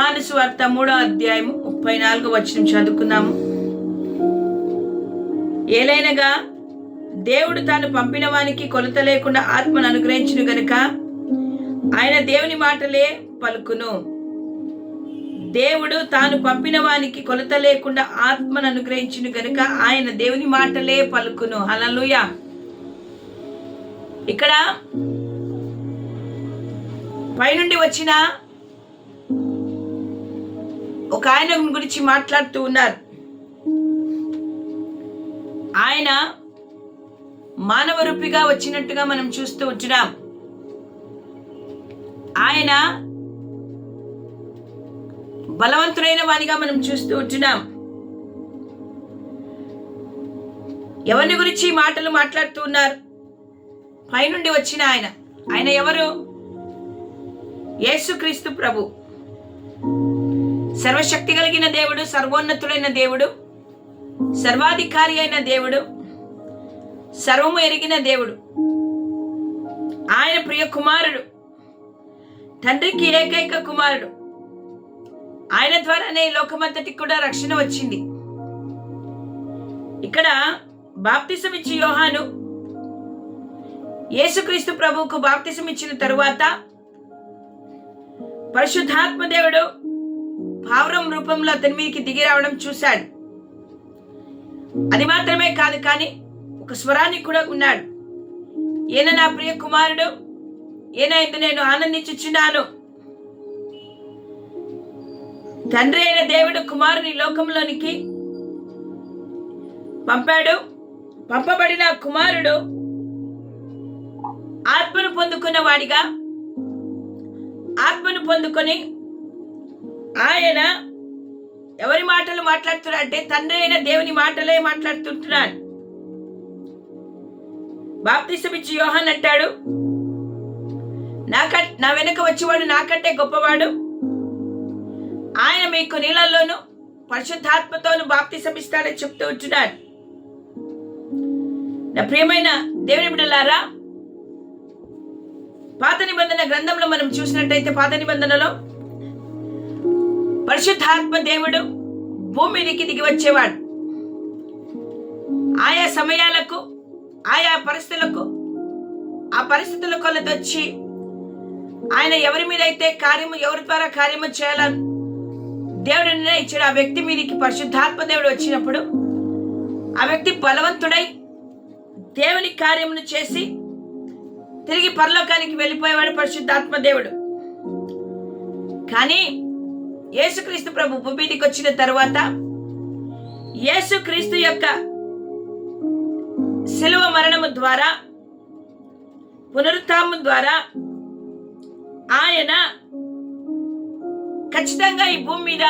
యోహాను సువార్త మూడో అధ్యాయము ముప్పై నాలుగో వచ్చిన చదువుకున్నాము ఏలైనగా దేవుడు తాను పంపిన వానికి కొలత లేకుండా ఆత్మను అనుగ్రహించును గనుక ఆయన దేవుని మాటలే పలుకును. దేవుడు తాను పంపిన వానికి కొలత లేకుండా ఆత్మను అనుగ్రహించును గనుక ఆయన దేవుని మాటలే పలుకును. హలలుయ ఇక్కడ పైనుండి వచ్చిన ఒక ఆయన గురించి మాట్లాడుతూ ఉన్నారు. ఆయన మానవ రూపిగా వచ్చినట్టుగా మనం చూస్తూ ఉంటున్నాం. ఆయన బలవంతుడైన వానిగా మనం చూస్తూ ఉంటున్నాం. ఎవరిని గురించి మాటలు మాట్లాడుతూ ఉన్నారు? పైనుండి వచ్చిన ఆయన. ఆయన ఎవరు? యేసుక్రీస్తు ప్రభు. సర్వశక్తి కలిగిన దేవుడు సర్వోన్నతుడైన దేవుడు సర్వాధికారి అయిన దేవుడు సర్వము ఎరిగిన దేవుడు. ఆయన ప్రియ కుమారుడు తండ్రికి ఏకైక కుమారుడు. ఆయన ద్వారానే ఈ లోకమంతటికి కూడా రక్షణ వచ్చింది. ఇక్కడ బాప్తిసం ఇచ్చి యోహాను యేసుక్రీస్తు ప్రభువుకు బాప్తిసం ఇచ్చిన తరువాత పరిశుద్ధాత్మ దేవుడు పావురం రూపంలో అతని మీదకి దిగి రావడం చూశాడు. అది మాత్రమే కాదు కానీ ఒక స్వరాన్ని కూడా ఉన్నాడు. ఈయన నా ప్రియ కుమారుడు? ఈయన ఇందు నేను ఆనందించుచున్నాను? తండ్రి అయిన దేవుడు కుమారుని లోకంలోనికి పంపాడు. పంపబడిన కుమారుడు ఆత్మను పొందుకున్న వాడిగా ఆత్మను పొందుకొని ఆయన ఎవరి మాటలు మాట్లాడుతున్నాడు అంటే తండ్రి అయిన దేవుని మాటలే మాట్లాడుతుంటున్నాడు. బాప్తిసమిచ్చి యోహన్ అంటాడు నాక నా వెనుక వచ్చేవాడు నాకంటే గొప్పవాడు. ఆయన మీకు నీళ్ళల్లోనూ పరిశుద్ధాత్మతోను బాప్తిసమిస్తాడని చెప్తూ ఉంటున్నాడు. నా ప్రియమైన దేవుని బిడ్డలారా పాత నిబంధన గ్రంథంలో మనం చూసినట్టయితే పాత నిబంధనలో పరిశుద్ధాత్మ దేవుడు భూమినికి దిగి వచ్చేవాడు. ఆయా సమయాలకు ఆయా పరిస్థితులకు ఆ పరిస్థితుల కొలది వచ్చి ఆయన ఎవరి మీద అయితే కార్యము ఎవరి ద్వారా కార్యము చేయాలని దేవుడు నిర్ణయించాడు. ఆ వ్యక్తి మీదకి పరిశుద్ధాత్మ దేవుడు వచ్చినప్పుడు ఆ వ్యక్తి బలవంతుడై దేవుని కార్యమును చేసి తిరిగి పరలోకానికి వెళ్ళిపోయేవాడు పరిశుద్ధాత్మ దేవుడు కానీ యేసుక్రీస్తు ప్రభు భూమిదికి వచ్చిన తర్వాత యేసుక్రీస్తు యొక్క శిలువ మరణము ద్వారా పునరుత్థానం ద్వారా ఆయన ఖచ్చితంగా ఈ భూమి మీద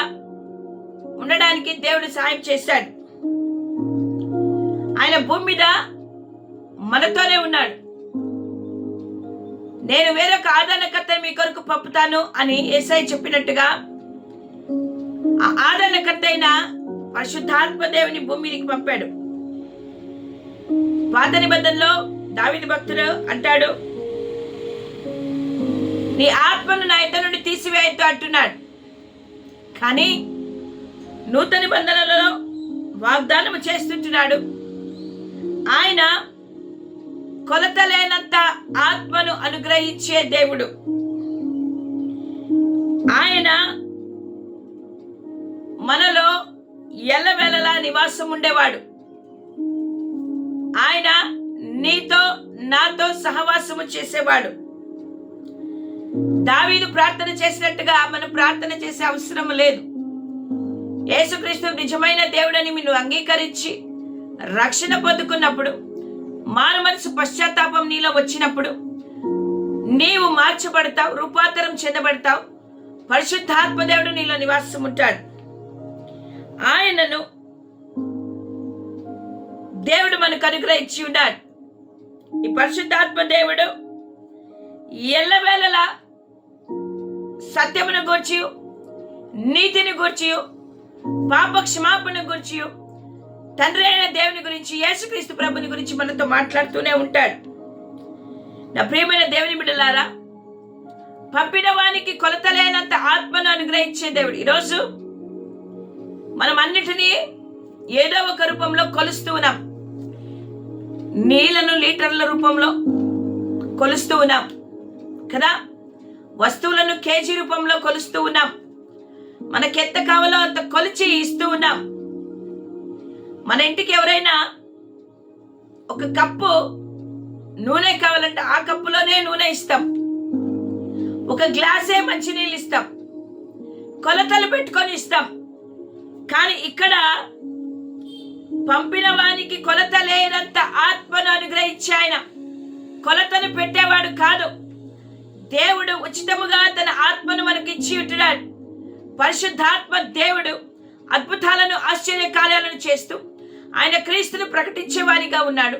ఉండడానికి దేవుడు సాయం చేశాడు. ఆయన భూమి మీద మనతోనే ఉన్నాడు. నేను వేరొక ఆదరణకర్త మీ కొరకు పంపుతాను అని ఏసై చెప్పినట్టుగా ఆ ఆదరణకర్త అయిన పరిశుద్ధాత్మ దేవుని భూమి మీదకి పంపాడు. పాత నిబంధనలో దావిది భక్తుడు అంటాడు నీ ఆత్మను నా ఇద్దరు నుండి తీసివేయద్దు అంటున్నాడు. కానీ నూతన నిబంధనలలో వాగ్దానం చేస్తుంటున్నాడు. ఆయన కొలత లేనంత ఆత్మను అనుగ్రహించే దేవుడు. ఆయన ఎల్లవేళలా నివాసం ఉండేవాడు ఆయన నీతో నాతో సహవాసము చేసేవాడు. దావీదు ప్రార్థన చేసినట్టుగా మనం ప్రార్థన చేసే అవసరం లేదు. యేసుక్రీస్తు నిజమైన దేవుడని మీరు అంగీకరించి రక్షణ పొందుకున్నప్పుడు మారు మనసు పశ్చాత్తాపం నీలో వచ్చినప్పుడు నీవు మార్చబడతావు రూపాంతరం చెందబడతావు. పరిశుద్ధాత్మ దేవుడు నీలో నివాసం ఉంటాడు ఆయనను దేవుడు మనకు అనుగ్రహించి ఉన్నాడు. ఈ పరిశుద్ధాత్మ దేవుడు ఎల్లవేళలా సత్యమును గూర్చి నీతిని గూర్చి పాప క్షమాపణ గురించి తండ్రి అయిన దేవుని గురించి యేసుక్రీస్తు ప్రభుని గురించి మనతో మాట్లాడుతూనే ఉంటాడు. నా ప్రియమైన దేవుని బిడ్డలారా పంపిన వానికి కొలతలేనంత ఆత్మను అనుగ్రహించే దేవుడు ఈరోజు మనం అన్నిటినీ ఏదో ఒక రూపంలో కొలుస్తూ ఉన్నాం. నీళ్ళను లీటర్ల రూపంలో కొలుస్తూ ఉన్నాం. కదా? వస్తువులను కేజీ రూపంలో కొలుస్తూ ఉన్నాం. మనకెంత కావాలో అంత కొలిచి ఇస్తూ ఉన్నాం. మన ఇంటికి ఎవరైనా ఒక కప్పు నూనె కావాలంటే ఆ కప్పులోనే నూనె ఇస్తాం. ఒక గ్లాసే మంచినీళ్ళు ఇస్తాం. కొలతలు పెట్టుకొని ఇస్తాం. కానీ ఇక్కడ పంపిన వానికి కొలత లేనంత ఆత్మను అనుగ్రహించి ఆయన కొలతను పెట్టేవాడు కాదు. దేవుడు ఉచితముగా తన ఆత్మను మనకి ఇచ్చి ఉంటున్నాడు. పరిశుద్ధాత్మ దేవుడు అద్భుతాలను ఆశ్చర్య కార్యాలను చేస్తూ ఆయన క్రీస్తును ప్రకటించేవారిగా ఉన్నాడు.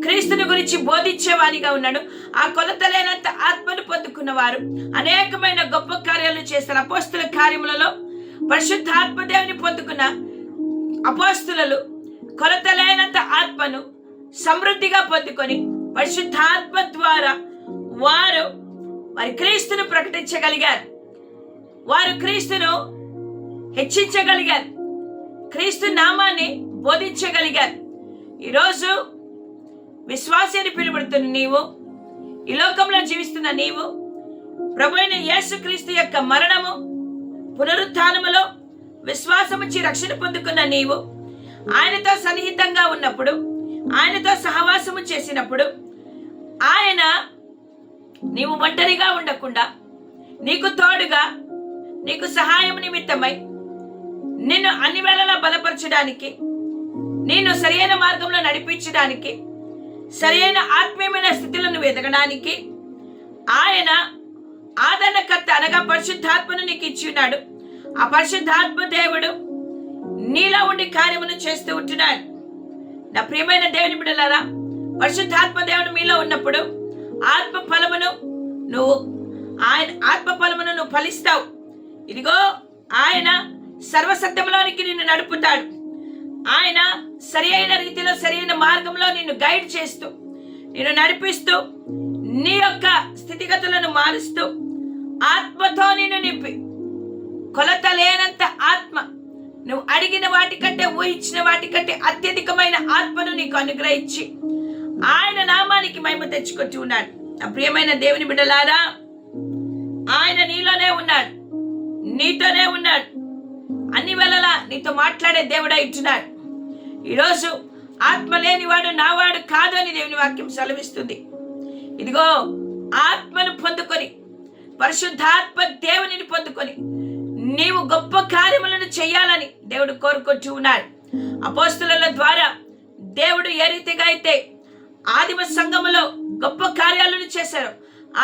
క్రీస్తుని గురించి బోధించేవారిగా ఉన్నాడు. ఆ కొలత లేనంత ఆత్మను పొందుకున్నవారు అనేకమైన గొప్ప కార్యాలు చేస్తారు. అపోస్తుల కార్యములలో పరిశుద్ధాత్మ దేవుని పొందుకున్న అపోస్తులలు కొలత ఆత్మను సమృద్ధిగా పొందుకొని పరిశుద్ధాత్మ ద్వారా వారు వారి క్రీస్తును ప్రకటించగలిగారు. వారు క్రీస్తును హెచ్చించగలిగారు. క్రీస్తు నామాన్ని బోధించగలిగారు. ఈరోజు విశ్వాసాన్ని పిలుబడుతున్న నీవు ఈ లోకంలో జీవిస్తున్న నీవు ప్రభు అయిన యేసుక్రీస్తు యొక్క మరణము పునరుద్ధానములో విశ్వాసముచ్చి రక్షణ పొందుకున్న నీవు ఆయనతో సన్నిహితంగా ఉన్నప్పుడు ఆయనతో సహవాసము చేసినప్పుడు ఆయన నీవు ఒంటరిగా ఉండకుండా నీకు తోడుగా నీకు సహాయం నిమిత్తమై నిన్ను అన్ని వేళలా బలపరచడానికి నిన్ను సరైన మార్గంలో నడిపించడానికి సరైన ఆత్మీయమైన స్థితులను వెతకడానికి ఆయన ఆదరణకర్త అనగా పరిశుద్ధాత్మను నీకు ఇచ్చి ఉన్నాడు. ఆ పరిశుద్ధాత్మ దేవుడు నీలో ఉండి కార్యమును చేస్తూ ఉంటున్నాడు. నా ప్రియమైన దేవుని బిడ్డలారా పరిశుద్ధాత్మ దేవుడు మీలో ఉన్నప్పుడు ఆత్మ ఫలమును నువ్వు ఆయన ఆత్మ ఫలమును నువ్వు ఫలిస్తావు. ఇదిగో ఆయన సర్వసత్యంలోనికి నిన్ను నడుపుతాడు. ఆయన సరి అయిన రీతిలో సరి అయిన మార్గంలో నిన్ను గైడ్ చేస్తూ నిన్ను నడిపిస్తూ నీ యొక్క స్థితిగతులను మారుస్తూ ఆత్మతో నిన్ను నింపి. కొలత లేనంత ఆత్మ. నువ్వు అడిగిన వాటికంటే ఊహించిన వాటికంటే అత్యధికమైన ఆత్మను నీకు అనుగ్రహించి ఆయన నామానికి మహిమ తెచ్చుకొచ్చి ఉన్నాడు. నా ప్రియమైన దేవుని బిడ్డలారా ఆయన నీలోనే ఉన్నాడు. నీతోనే ఉన్నాడు. అన్ని వేళలా నీతో మాట్లాడే దేవుడా ఇచ్చున్నాడు ఈరోజు ఆత్మ లేనివాడు నావాడు కాదు అని దేవుని వాక్యం సెలవిస్తుంది. ఇదిగో ఆత్మను పొందుకొని పరిశుద్ధాత్మ దేవునిని పొందుకొని నీవు గొప్ప కార్యములను చేయాలని దేవుడు కోరుకొచ్చి ఉన్నాడు అపోస్తుల ద్వారా దేవుడు ఏ రీతిగా అయితే ఆదిమ సంఘములో గొప్ప కార్యాలను చేశారు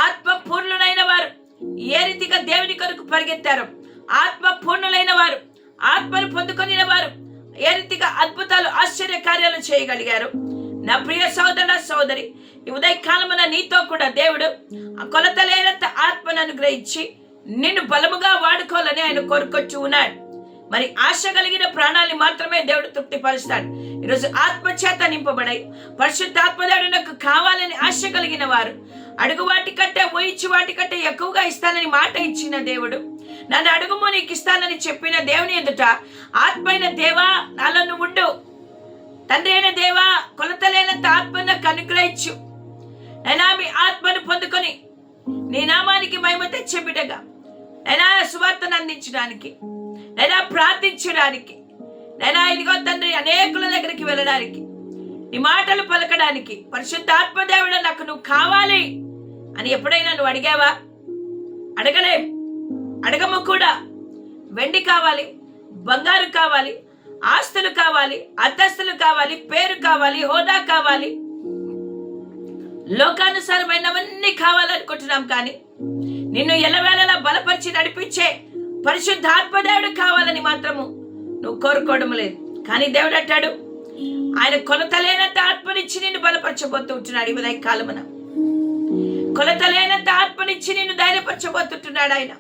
ఆత్మ పూర్ణులైన వారు ఏ రీతిగా దేవుని కొరకు పరిగెత్తారు ఆత్మ పూర్ణులైన వారు ఆత్మను పొందుకొనిన వారు ఏ రీతిగా అద్భుతాలు ఆశ్చర్య కార్యాలు చేయగలిగారు. నా ప్రియ సోదర సోదరి ఈ ఉదయకాలమున నీతో కూడా దేవుడు ఆ కొలత లేనంత ఆత్మను అనుగ్రహించి నిన్ను బలముగా వాడుకోవాలని ఆయన కోరుకొచ్చి ఉన్నాడు. మరి ఆశ కలిగిన ప్రాణాన్ని మాత్రమే దేవుడు తృప్తిపరుస్తాడు. ఈరోజు ఆత్మచేత నింపబడాయి పరిశుద్ధాత్మ దేవుడు నాకు కావాలని ఆశ కలిగిన వారు అడుగు వాటి కంటే ఊహించి వాటి కంటే ఎక్కువగా ఇస్తానని మాట ఇచ్చిన దేవుడు నన్ను అడుగుమో నీకు ఇస్తానని చెప్పిన దేవుని ఎదుట ఆత్మైన దేవా నాలో ఉండు. తండ్రి అయిన దేవా కొలతలేనంత ఆత్మను నాకు ఇచ్చు నైనా మీ ఆత్మను పొందుకొని నీ నామానికి మహిమ తెచ్చే బిడ్డగా నైనా సువార్తను అందించడానికి నైనా ప్రార్థించడానికి నైనా ఇదిగో తండ్రి అనేకుల దగ్గరికి వెళ్ళడానికి నీ మాటలు పలకడానికి పరిశుద్ధ దేవుడు నాకు నువ్వు కావాలి అని ఎప్పుడైనా నువ్వు అడిగావా? అడగలే. అడగము కూడా. వెండి కావాలి బంగారు కావాలి ఆస్తులు కావాలి అంతస్తులు కావాలి పేరు కావాలి హోదా కావాలి. లోకానుసారమైనవన్నీ కావాలనుకుంటున్నాం కానీ నిన్ను ఎలవేళలా బలపరిచి నడిపించే పరిశుద్ధాత్మదేవుడు కావాలని మాత్రము నువ్వు కోరుకోవడం లేదు. కానీ దేవుడు అంటాడు ఆయన కొలతలేనంత ఆత్మనిచ్చి నిన్ను బలపరచబోతుంటున్నాడు ఈ ఉదయ కాలమున. కొలతలేనంత ఆత్మనిచ్చి నిన్ను ధైర్యపరచబోతుంటున్నాడు ఆయన.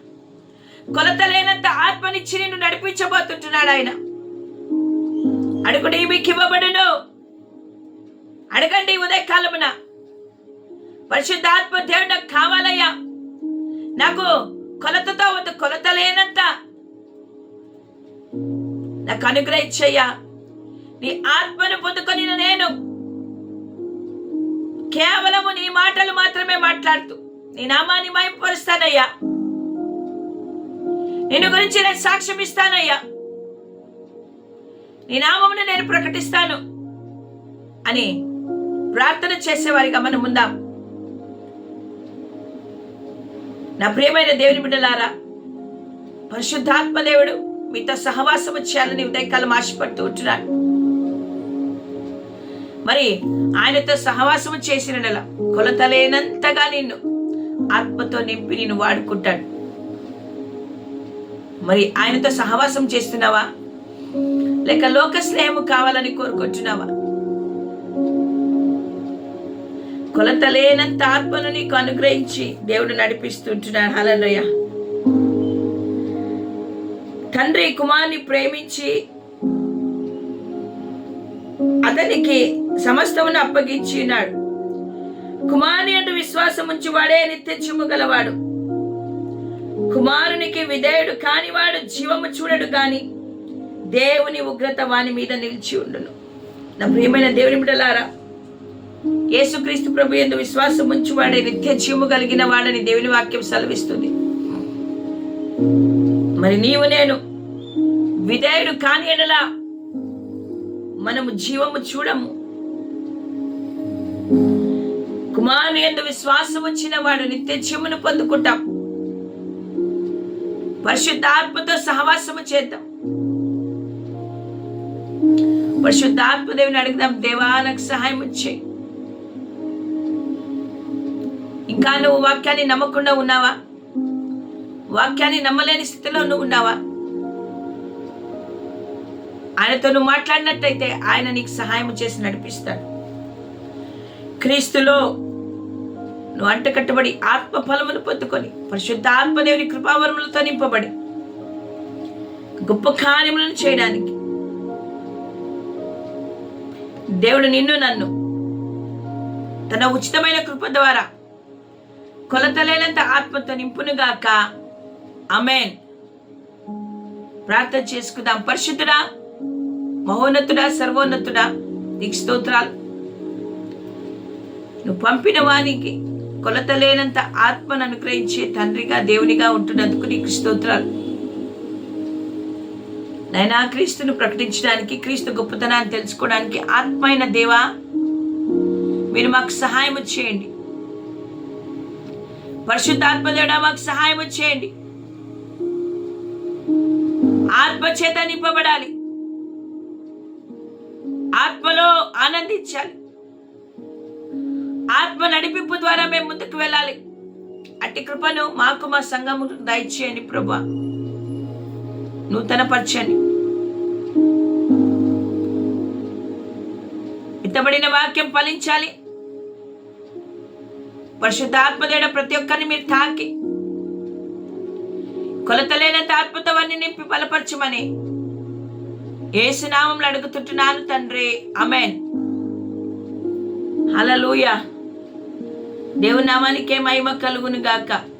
కొలతలేనంత ఆత్మనిచ్చి నిన్ను నడిపించబోతుంటున్నాడు ఆయన. అడుగుడి మీకు ఇవ్వబడును అడగండి ఉదయకాలమున. ఉదయ కాలమున పరిశుద్ధాత్మ దేవుడు నాకు కావాలయ్యా. నాకు లేనంత. నాకు అనుగ్రహించయ్యా. నీ ఆత్మను పొందుకొని నేను కేవలము నీ మాటలు మాత్రమే మాట్లాడుతూ నీ నామాన్ని మయంపరుస్తానయ్యా నిన్ను గురించి నేను సాక్ష్యం ఇస్తానయ్యా నీ నామమును నేను ప్రకటిస్తాను అని ప్రార్థన చేసేవారిగా మనం ఉందాం. నా ప్రియమైన దేవుని బిడ్డలారా పరిశుద్ధాత్మ దేవుడు మీతో సహవాసము చేయాలని ఉదయకాలం ఆశపడుతూ ఉంటున్నాడు. మరి ఆయనతో సహవాసం చేసిన నెల కొలతలేనంతగా నిన్ను ఆత్మతో నింపి నిన్ను వాడుకుంటాడు. మరి ఆయనతో సహవాసం చేస్తున్నావా? లేక లోక స్నేహము కావాలని కోరుకుంటున్నావా? కొలతలేనంత ఆత్మను నీకు అనుగ్రహించి దేవుడు నడిపిస్తుంటున్నాడు. హలలోయ తండ్రి కుమార్ని ప్రేమించి అతనికి సమస్తమును అప్పగించినాడు కుమారుని అంటూ విశ్వాసం ఉంచువాడే నిత్యత్యము గలవాడు. కుమారునికి విధేయుడు కానివాడు జీవము చూడడు గాని దేవుని ఉగ్రత వాని మీద నిలిచి ఉండును. నా ప్రియమైన దేవుని బిడ్డలారా యేసుక్రీస్తు ప్రభు ఎందు విశ్వాసం ఉంచువాడే నిత్య జీవము కలిగిన వాడని దేవుని వాక్యం సెలవిస్తుంది. మరి నీవు నేను విధేయుడు కాని ఎడలా మనము జీవము చూడము. కుమారుని ఎందు విశ్వాసం వచ్చిన వాడు నిత్య జీవమును పొందుకుంటాం. పరిశుద్ధాత్మతో సహవాసము చేద్దాం. పరిశుద్ధాత్మదేవిని అడుగుదాం దేవా నాకు సహాయం చేయి ఇంకా నువ్వు వాక్యాన్ని నమ్మకుండా ఉన్నావా? వాక్యాన్ని నమ్మలేని స్థితిలో నువ్వు ఉన్నావా? ఆయనతో నువ్వు మాట్లాడినట్టయితే ఆయన నీకు సహాయం చేసి నడిపిస్తాడు. క్రీస్తులో నువ్వు అంటకట్టబడి ఆత్మ ఫలములు పొందుకొని పరిశుద్ధ ఆత్మదేవుని కృపావరములతో నింపబడి గొప్ప కార్యములను చేయడానికి దేవుడు నిన్ను నన్ను తన ఉచితమైన కృప ద్వారా కొలతలేనంత ఆత్మతో నింపునుగాక అమెన్ ప్రార్థన చేసుకుందాం. పరిశుద్ధుడా మహోన్నతుడా సర్వోన్నతుడా నీకు స్తోత్రాలు. నువ్వు పంపిన వానికి కొలతలేనంత ఆత్మను అనుగ్రహించే తండ్రిగా దేవునిగా ఉంటున్నందుకు నీకు స్తోత్రాలు. నైనా క్రీస్తును ప్రకటించడానికి క్రీస్తు గొప్పతనాన్ని తెలుసుకోవడానికి ఆత్మైన దేవా మీరు మాకు సహాయం చేయండి. పరిశుద్ధాత్మదేవుడా మాకు సహాయం చేయండి. ఆత్మ చేత నింపబడాలి. ఆత్మలో ఆనందించాలి. ఆత్మ నడిపింపు ద్వారా మేము ముందుకు వెళ్ళాలి. అట్టి కృపను మాకు మా సంఘము దయచేయండి ప్రభా. నూతనపరచండి ఇతబడిన వాక్యం ఫలించాలి. పరిశుద్ధాత్మదేడ ప్రతి ఒక్కరిని మీరు తాకి. కొలతలేనంత ఆత్మతో నింపి బలపరచమని ఏసునామంలో అడుగుతుంటున్నాను తండ్రి. అమెన్ హలలుయ దేవునామానికే మహిమ కలుగును గాక